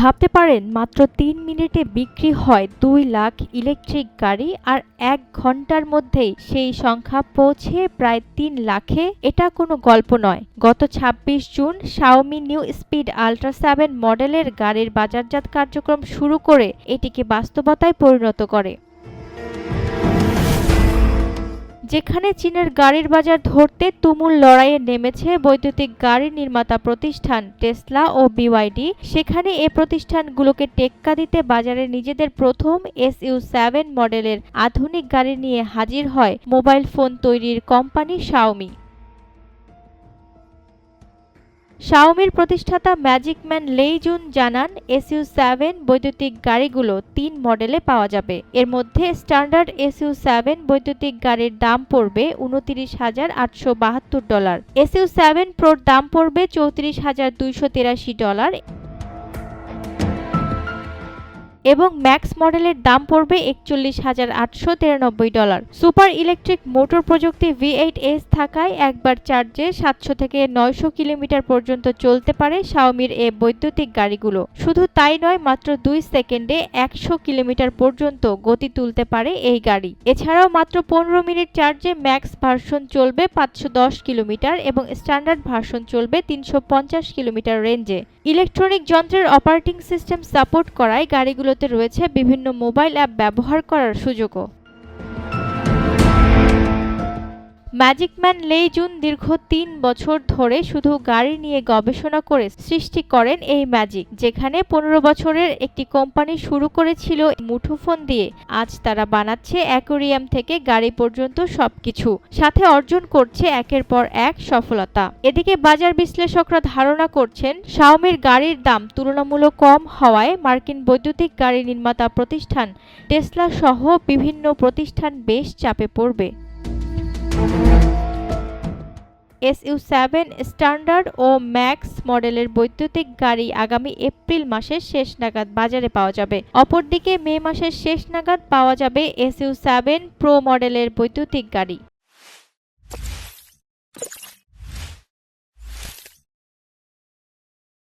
ভাবতে পারেন, মাত্র তিন মিনিটে বিক্রি হয় দুই লাখ ইলেকট্রিক গাড়ি আর এক ঘণ্টার মধ্যেই সেই সংখ্যা পৌঁছে প্রায় তিন লাখে। এটা কোনো গল্প নয়। গত ২৬ June Xiaomi new speed ultra seven মডেলের গাড়ির বাজারজাত কার্যক্রম শুরু করে এটিকে বাস্তবতায় পরিণত করে। যেখানে চীনের গাড়ির বাজার ধরতে তুমুল লড়াইয়ে নেমেছে বৈদ্যুতিক গাড়ি নির্মাতা প্রতিষ্ঠান টেসলা ও বিওয়াইডি। সেখানে এ প্রতিষ্ঠানগুলোকে টেক্কা দিতে বাজারে নিজেদের প্রথম এসইউ সেভেন মডেলের আধুনিক গাড়ি নিয়ে হাজির হয় মোবাইল ফোন তৈরির কোম্পানি শাওমি। শাওমির প্রতিষ্ঠাতা ম্যাজিক ম্যান লেইজুন জানান এসইউ সেভেন বৈদ্যুতিক গাড়িগুলো তিন মডেলে পাওয়া যাবে। এর মধ্যে স্ট্যান্ডার্ড এসইউ সেভেন বৈদ্যুতিক গাড়ির দাম পড়বে উনতিরিশ হাজার আটশো বাহাত্তর ডলার। এসইউ সেভেন প্রোর দাম পড়বে চৌত্রিশ হাজার দুইশো তিরাশি ডলার। এবং ম্যাক্স মডেলের দাম পড়বে একচল্লিশ হাজার আটশো তিরানব্বই ডলার। সুপার ইলেকট্রিক মোটর প্রযুক্তি ভি এইট এস থাকায় একবার চার্জে সাতশো থেকে নয়শো কিলোমিটার পর্যন্ত চলতে পারে শাওমির এ বৈদ্যুতিক গাড়িগুলো। শুধু তাই নয়, মাত্র দুই সেকেন্ডে একশো কিলোমিটার পর্যন্ত গতি তুলতে পারে এই গাড়ি। এছাড়াও মাত্র পনেরো মিনিট চার্জে ম্যাক্স ভার্সন চলবে পাঁচশো দশ কিলোমিটার এবং স্ট্যান্ডার্ড ভার্সন চলবে তিনশো পঞ্চাশ কিলোমিটার রেঞ্জে। ইলেকট্রনিক যন্ত্রের অপারেটিং সিস্টেম সাপোর্ট করায় গাড়িগুলোতে রয়েছে বিভিন্ন মোবাইল অ্যাপ ব্যবহার করার সুযোগও। ম্যাজিক ম্যান লেইজুন দীর্ঘ তিন বছর ধরে শুধু গাড়ি নিয়ে গবেষণা করে সৃষ্টি করেন এই ম্যাজিক, যেখানে পনেরো বছরের একটি কোম্পানি শুরু করেছিল মুঠোফোন দিয়ে। আজ তারা বানাচ্ছে অ্যাকোরিয়াম থেকে গাড়ি পর্যন্ত সবকিছু। সাথে অর্জন করছে একের পর এক সফলতা। এদিকে বাজার বিশ্লেষকরা ধারণা করছেন, শাওমির গাড়ির দাম তুলনামূলক কম হওয়ায় মার্কিন বৈদ্যুতিক গাড়ি নির্মাতা প্রতিষ্ঠান টেসলা সহ বিভিন্ন প্রতিষ্ঠান বেশ চাপে পড়বে। এসইউ সেভেন স্ট্যান্ডার্ড ও ম্যাক্স মডেলের বৈদ্যুতিক গাড়ি আগামী এপ্রিল মাসের শেষ নাগাদ বাজারে পাওয়া যাবে। অপরদিকে মে মাসের শেষ নাগাদ পাওয়া যাবে এসইউ সেভেন প্রো মডেলের বৈদ্যুতিক গাড়ি।